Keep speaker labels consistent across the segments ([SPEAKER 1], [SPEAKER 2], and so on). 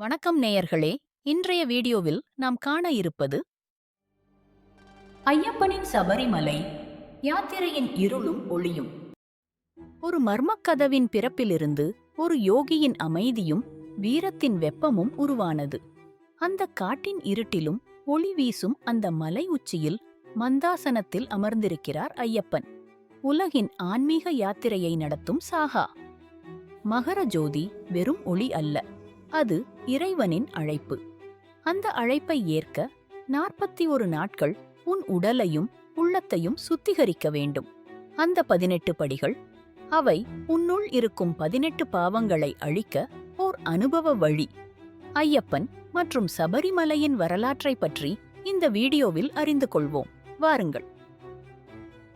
[SPEAKER 1] வணக்கம் நேயர்களே. இன்றைய வீடியோவில் நாம் காண இருப்பது ஐயப்பனின் சபரிமலை யாத்திரையின் இருளும் ஒளியும். ஒரு மர்மக்கதவின் பிறப்பிலிருந்து ஒரு யோகியின் அமைதியும் வீரத்தின் வெப்பமும் உருவானது. அந்த காட்டின் இருட்டிலும் ஒளி வீசும் அந்த மலை உச்சியில் மந்தாசனத்தில் அமர்ந்திருக்கிறார் ஐயப்பன். உலகின் ஆன்மீக யாத்திரையை நடத்தும் சாகா. மகர ஜோதி வெறும் ஒளி அல்ல. அது இறைவனின் அழைப்பு. அந்த அழைப்பை ஏற்க நாற்பத்தி ஒரு நாட்கள் உன் உடலையும் உள்ளத்தையும் சுத்திகரிக்க வேண்டும். அந்த பதினெட்டு படிகள் அவை உன்னுள் இருக்கும் பதினெட்டு பாவங்களை அழிக்க ஓர் அனுபவ வழி. ஐயப்பன் மற்றும் சபரிமலையின் வரலாற்றை பற்றி இந்த வீடியோவில் அறிந்து கொள்வோம். வாருங்கள்.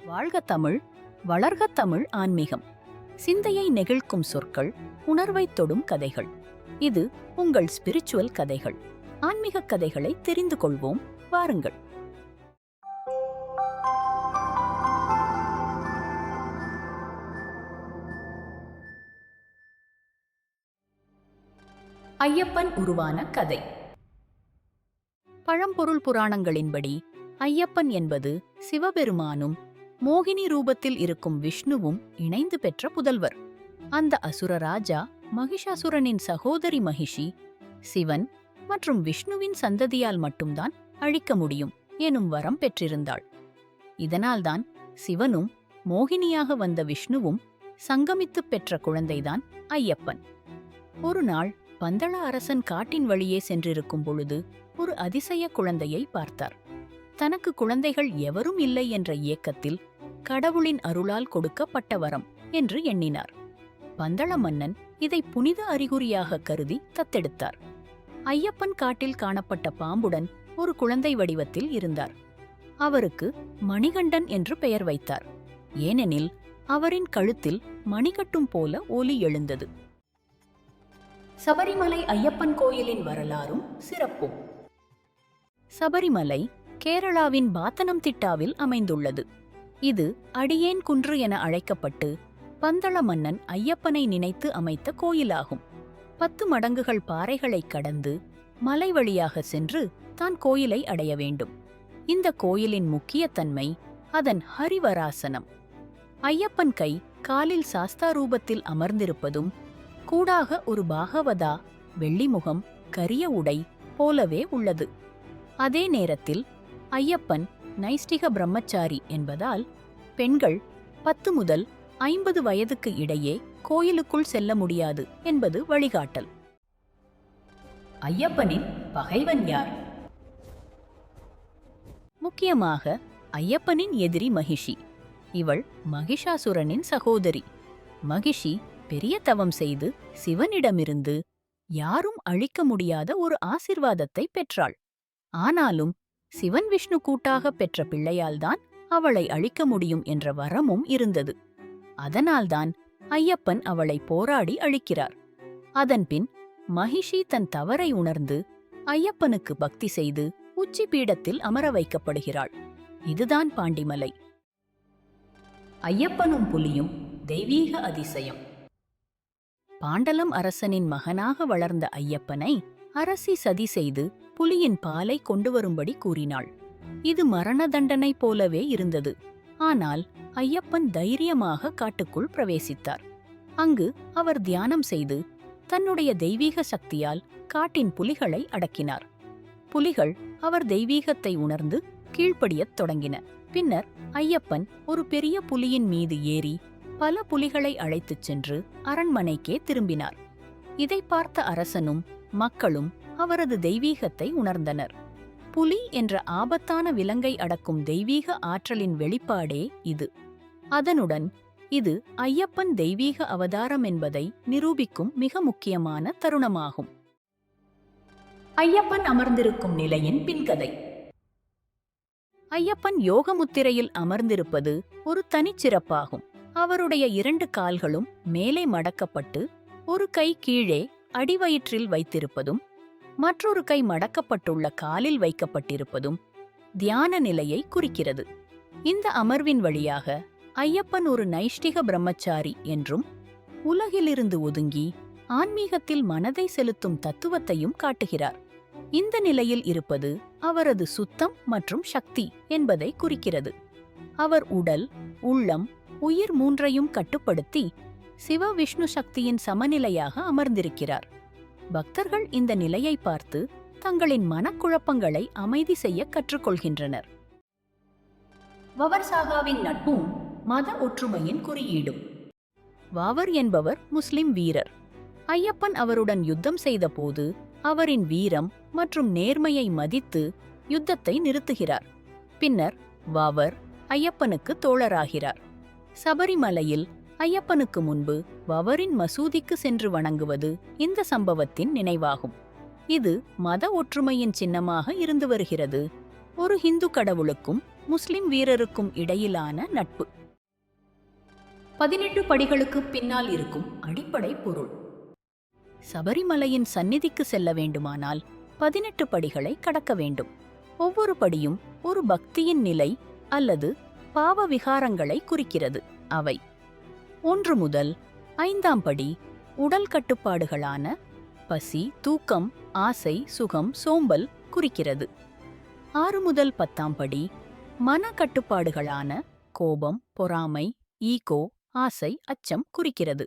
[SPEAKER 1] வாழ்க தமிழ் வளர்க தமிழ் ஆன்மீகம். சிந்தையை நெகிழ்க்கும் சொற்கள் உணர்வைத் தொடும் கதைகள். இது உங்கள் ஸ்பிரிச்சுவல் கதைகள். ஆன்மீக கதைகளை தெரிந்து கொள்வோம். வாருங்கள். ஐயப்பன் உருவான கதை. பழம்பொருள் புராணங்களின்படி ஐயப்பன் என்பது சிவபெருமானும் மோகினி ரூபத்தில் இருக்கும் விஷ்ணுவும் இணைந்து பெற்ற புதல்வர். அந்த அசுர ராஜா மகிஷாசுரனின் சகோதரி மகிஷி சிவன் மற்றும் விஷ்ணுவின் சந்ததியால் மட்டும்தான் அழிக்க முடியும் எனும் வரம் பெற்றிருந்தாள். இதனால்தான் சிவனும் மோகினியாக வந்த விஷ்ணுவும் சங்கமித்துப் பெற்ற குழந்தைதான் ஐயப்பன். ஒரு நாள் பந்தள அரசன் காட்டின் வழியே சென்றிருக்கும் பொழுது ஒரு அதிசய குழந்தையை பார்த்தார். தனக்கு குழந்தைகள் எவரும் இல்லை என்ற ஏக்கத்தில் கடவுளின் அருளால் கொடுக்கப்பட்ட வரம் என்று எண்ணினார். பந்தள மன்னன் இதை புனித அறிகுறியாக கருதி தத்தெடுத்தார். ஐயப்பன் காட்டில் காணப்பட்ட பாம்புடன் ஒரு குழந்தை வடிவத்தில் இருந்தார். அவருக்கு மணிகண்டன் என்று பெயர் வைத்தார். ஏனெனில் அவரின் கழுத்தில் மணிகட்டும் போல ஒலி எழுந்தது. சபரிமலை ஐயப்பன் கோயிலின் வரலாறும் சிறப்பும். சபரிமலை கேரளாவின் பாத்தனம் திட்டாவில் அமைந்துள்ளது. இது அடியேன் குன்று என அழைக்கப்பட்டு பந்தள மன்னன் ஐயப்பனை நினைத்து அமைத்த கோயிலாகும். பத்து மடங்குகள் பாறைகளைக் கடந்து மலை வழியாக சென்று தான் கோயிலை அடைய வேண்டும். இந்த கோயிலின் முக்கிய தன்மை அதன் ஹரிவராசனம். ஐயப்பன் கை காலில் சாஸ்தா ரூபத்தில் அமர்ந்திருப்பதும் கூடாக ஒரு பாகவதா வெள்ளிமுகம் கரிய உடை போலவே உள்ளது. அதே நேரத்தில் ஐயப்பன் நைஷ்டிக பிரம்மச்சாரி என்பதால் பெண்கள் பத்து முதல் ஐம்பது வயதுக்கு இடையே கோயிலுக்குள் செல்ல முடியாது என்பது வழிகாட்டல். ஐயப்பனின் பகைவன் யார்? முக்கியமாக ஐயப்பனின் எதிரி மகிஷி. இவள் மகிஷாசுரனின் சகோதரி. மகிஷி பெரிய தவம் செய்து சிவனிடமிருந்து யாரும் அழிக்க முடியாத ஒரு ஆசிர்வாதத்தை பெற்றாள். ஆனாலும் சிவன் விஷ்ணு கூட்டாக பெற்ற பிள்ளையால்தான் அவளை அழிக்க முடியும் என்ற வரமும் இருந்தது. அதனால்தான் ஐயப்பன் அவளை போராடி அழிக்கிறார். அதன்பின் மகிஷி தன் தவறை உணர்ந்து ஐயப்பனுக்கு பக்தி செய்து உச்சி பீடத்தில் அமர வைக்கப்படுகிறாள். இதுதான் பாண்டிமலை. ஐயப்பனும் புலியும் தெய்வீக அதிசயம். பாண்டலம் அரசனின் மகனாக வளர்ந்த ஐயப்பனை அரசி சதி செய்து புலியின் பாலை கொண்டு வரும்படி கூறினாள். இது மரண தண்டனை போலவே இருந்தது. ஆனால் ஐயப்பன் தைரியமாக காட்டுக்குள் பிரவேசித்தார். அங்கு அவர் தியானம் செய்து தன்னுடைய தெய்வீக சக்தியால் காட்டின் புலிகளை அடக்கினார். புலிகள் அவர் தெய்வீகத்தை உணர்ந்து கீழ்ப்படியத் தொடங்கின. பின்னர் ஐயப்பன் ஒரு பெரிய புலியின் மீது ஏறி பல புலிகளை அழைத்துச் சென்று அரண்மனைக்கே திரும்பினார். இதை பார்த்த அரசனும் மக்களும் அவரது தெய்வீகத்தை உணர்ந்தனர். புலி என்ற ஆபத்தான விலங்கை அடக்கும் தெய்வீக ஆற்றலின் வெளிப்பாடே இது. அதனுடன் இது ஐயப்பன் தெய்வீக அவதாரம் என்பதை நிரூபிக்கும் மிக முக்கியமான தருணமாகும். ஐயப்பன் அமர்ந்திருக்கும் நிலையின் பின்கதை. ஐயப்பன் யோகமுத்திரையில் அமர்ந்திருப்பது ஒரு தனிச்சிறப்பாகும். அவருடைய இரண்டு கால்களும் மேலே மடக்கப்பட்டு ஒரு கை கீழே அடிவயிற்றில் வைத்திருப்பதும் மற்றொரு கை மடக்கப்பட்டுள்ள காலில் வைக்கப்பட்டிருப்பதும் தியான நிலையை குறிக்கிறது. இந்த அமர்வின் வழியாக ஐயப்பன் ஒரு நைஷ்டிக பிரம்மச்சாரி என்றும் உலகிலிருந்து ஒதுங்கி ஆன்மீகத்தில் மனதை செலுத்தும் தத்துவத்தையும் காட்டுகிறார். இந்த நிலையில் இருப்பது அவரது சுத்தம் மற்றும் சக்தி என்பதை குறிக்கிறது. அவர் உடல் உள்ளம் உயிர் மூன்றையும் கட்டுப்படுத்தி சிவ விஷ்ணு சக்தியின் சமநிலையாக அமர்ந்திருக்கிறார். பக்தர்கள் இந்த நிலையை பார்த்து தங்களின் மனக்குழப்பங்களை அமைதி செய்ய கற்றுக்கொள்கின்றனர். வவர்சாகாவின் நட்பும் மத ஒற்றுமையின் குறியீடும். வாவர் என்பவர் முஸ்லிம் வீரர். ஐயப்பன் அவருடன் யுத்தம் செய்தபோது அவரின் வீரம் மற்றும் நேர்மையை மதித்து யுத்தத்தை நிறுத்துகிறார். பின்னர் வாவர் ஐயப்பனுக்கு தோழராகிறார். சபரிமலையில் ஐயப்பனுக்கு முன்பு வவரின் மசூதிக்கு சென்று வணங்குவது இந்த சம்பவத்தின் நினைவாகும். இது மத ஒற்றுமையின் சின்னமாக இருந்து வருகிறது. ஒரு ஹிந்து கடவுளுக்கும் முஸ்லிம் வீரருக்கும் இடையிலான நட்பு. பதினெட்டு படிகளுக்கு பின்னால் இருக்கும் அடிப்படை பொருள். சபரிமலையின் சந்நிதிக்கு செல்ல வேண்டுமானால் பதினெட்டு படிகளை கடக்க வேண்டும். ஒவ்வொரு படியும் ஒரு பக்தியின் நிலை அல்லது பாவ விகாரங்களை குறிக்கிறது. அவை ஒன்று முதல் ஐந்தாம் படி உடல் கட்டுப்பாடுகளான பசி தூக்கம் ஆசை சுகம் சோம்பல் குறிக்கிறது. ஆறு முதல் பத்தாம் படி மன கட்டுப்பாடுகளான கோபம் பொறாமை ஈகோ ஆசை அச்சம் குறிக்கிறது.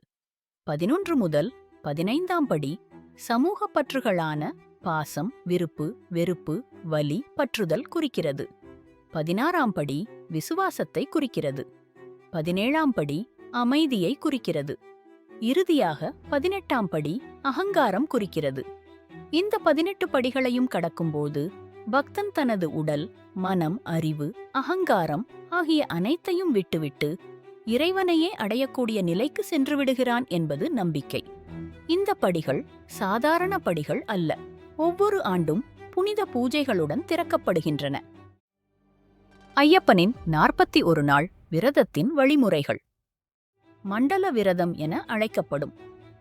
[SPEAKER 1] பதினொன்று முதல் பதினைந்தாம் படி சமூக பற்றுகளான பாசம் விருப்பு வெறுப்பு வலி பற்றுதல் குறிக்கிறது. பதினாறாம் படி விசுவாசத்தை குறிக்கிறது. பதினேழாம் படி அமைதியை குறிக்கிறது. இறுதியாக பதினெட்டாம் படி அகங்காரம் குறிக்கிறது. இந்த பதினெட்டு படிகளையும் கடக்கும்போது பக்தன் தனது உடல் மனம் அறிவு அகங்காரம் ஆகிய அனைத்தையும் விட்டுவிட்டு இறைவனையே அடையக்கூடிய நிலைக்கு சென்று விடுகிறான் என்பது நம்பிக்கை. இந்த படிகள் சாதாரண படிகள் அல்ல. ஒவ்வொரு ஆண்டும் புனித பூஜைகளுடன் திறக்கப்படுகின்றன. ஐயப்பனின் நாற்பத்தி ஒரு நாள் விரதத்தின் வழிமுறைகள். மண்டல விரதம் என அழைக்கப்படும்.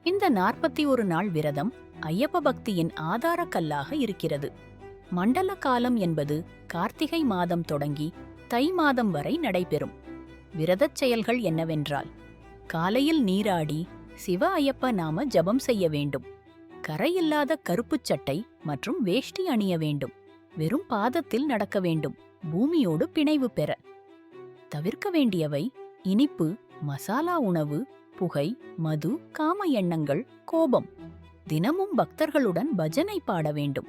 [SPEAKER 1] இந்த நாற்பத்தி ஒரு நாள் விரதம் ஐயப்ப பக்தியின் ஆதாரக்கல்லாக இருக்கிறது. மண்டல காலம் என்பது கார்த்திகை மாதம் தொடங்கி தை மாதம் வரை நடைபெறும். விரதச் செயல்கள் என்னவென்றால் காலையில் நீராடி சிவ ஐயப்ப நாம ஜபம் செய்ய வேண்டும். கரையில்லாத கருப்புச் சட்டை மற்றும் வேஷ்டி அணிய வேண்டும். வெறும் பாதத்தில் நடக்க வேண்டும். பூமியோடு பிணைவு பெற. தவிர்க்க வேண்டியவை இனிப்பு மசாலா உணவு புகை மது காம எண்ணங்கள் கோபம். தினமும் பக்தர்களுடன் பஜனை பாட வேண்டும்.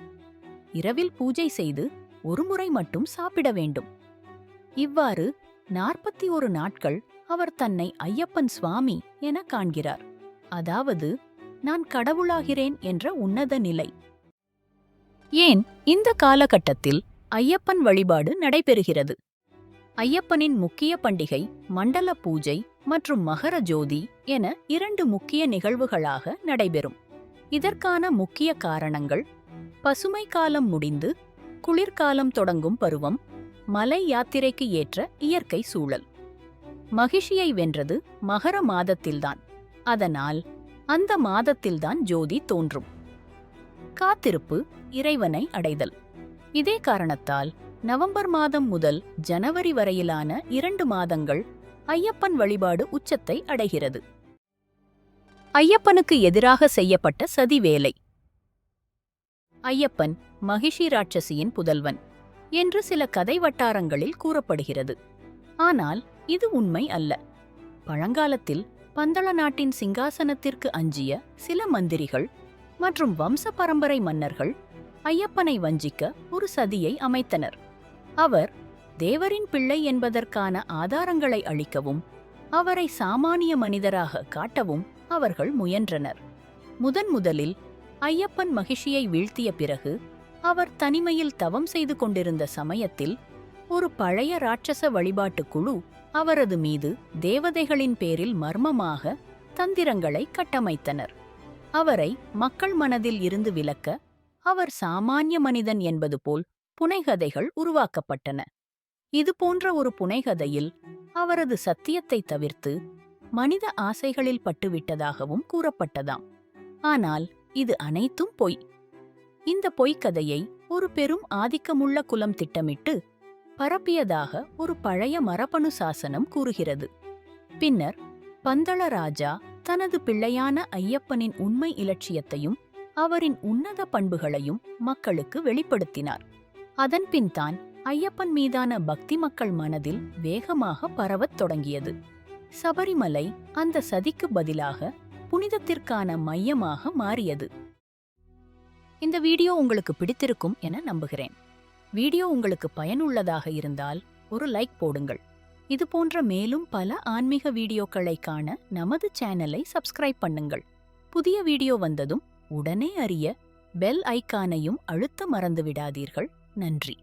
[SPEAKER 1] இரவில் பூஜை செய்து ஒருமுறை மட்டும் சாப்பிட வேண்டும். இவ்வாறு நாற்பத்தி ஒரு நாட்கள் அவர் தன்னை ஐயப்பன் சுவாமி என காண்கிறார். அதாவது நான் கடவுளாகிறேன் என்ற உன்னத நிலை. ஏன் இந்த காலகட்டத்தில் ஐயப்பன் வழிபாடு நடைபெறுகிறது? ஐயப்பனின் முக்கிய பண்டிகை மண்டல பூஜை மற்றும் மகர ஜோதி என இரண்டு முக்கிய நிகழ்வுகளாக நடைபெறும். இதற்கான முக்கிய காரணங்கள் பசுமை காலம் முடிந்து குளிர்காலம் தொடங்கும் பருவம் மலை யாத்திரைக்கு ஏற்ற இயற்கை சூழல். மகிஷியை வென்றது மகர மாதத்தில்தான். அதனால் அந்த மாதத்தில்தான் ஜோதி தோன்றும். காத்திருப்பு இறைவனை அடைதல். இதே காரணத்தால் நவம்பர் மாதம் முதல் ஜனவரி வரையிலான இரண்டு மாதங்கள் ஐயப்பன் வழிபாடு உச்சத்தை அடைகிறது. ஐயப்பனுக்கு எதிராக செய்யப்பட்ட சதி வேலை ஐயப்பன் மகிஷி ராட்சசியின் புதல்வன் என்று சில கதை வட்டாரங்களில் கூறப்படுகிறது. ஆனால் இது உண்மை அல்ல. பழங்காலத்தில் பந்தள நாட்டின் சிங்காசனத்திற்கு அஞ்சிய சில மந்திரிகள் மற்றும் வம்ச பரம்பரை மன்னர்கள் ஐயப்பனை வஞ்சிக்க ஒரு சதியை அமைத்தனர். அவர் தேவரின் பிள்ளை என்பதற்கான ஆதாரங்களை அளிக்கவும் அவரை சாமானிய மனிதராக காட்டவும் அவர்கள் முயன்றனர். முதன் முதலில் ஐயப்பன் மகிஷியை வீழ்த்திய பிறகு அவர் தனிமையில் தவம் செய்து கொண்டிருந்த சமயத்தில் ஒரு பழைய ராட்சச வழிபாட்டுக் குழு அவரது மீது தேவதைகளின் பேரில் மர்மமாக தந்திரங்களை கட்டமைத்தனர். அவரை மக்கள் மனதில் இருந்து விலக்க அவர் சாமானிய மனிதன் என்பது போல் புனைகதைகள் உருவாக்கப்பட்டன. இதுபோன்ற ஒரு புனைகதையில் அவரது சத்தியத்தை தவிர்த்து மனித ஆசைகளில் பட்டுவிட்டதாகவும் கூறப்பட்டதாம். ஆனால் இது அனைத்தும் பொய். இந்த பொய்க்கதையை ஒரு பெரும் ஆதிக்கமுள்ள குலம் திட்டமிட்டு பரப்பியதாக ஒரு பழைய மரபணு சாசனம் கூறுகிறது. பின்னர் பந்தள ராஜா தனது பிள்ளையான ஐயப்பனின் உண்மை இலட்சியத்தையும் அவரின் உன்னத பண்புகளையும் மக்களுக்கு வெளிப்படுத்தினார். அதன்பின் தான் ஐயப்பன் மீதான பக்தி மக்கள் மனதில் வேகமாக பரவத் தொடங்கியது. சபரிமலை அந்த சதிக்கு பதிலாக புனிதத்திற்கான மையமாக மாறியது. இந்த வீடியோ உங்களுக்கு பிடித்திருக்கும் என நம்புகிறேன். வீடியோ உங்களுக்கு பயனுள்ளதாக இருந்தால் ஒரு லைக் போடுங்கள். இது போன்ற மேலும் பல ஆன்மீக வீடியோக்களை காண நமது சேனலை சப்ஸ்கிரைப் பண்ணுங்கள். புதிய வீடியோ வந்ததும் உடனே அறிய பெல் ஐகானையும் அழுத்த மறந்து விடாதீர்கள் நன்றி.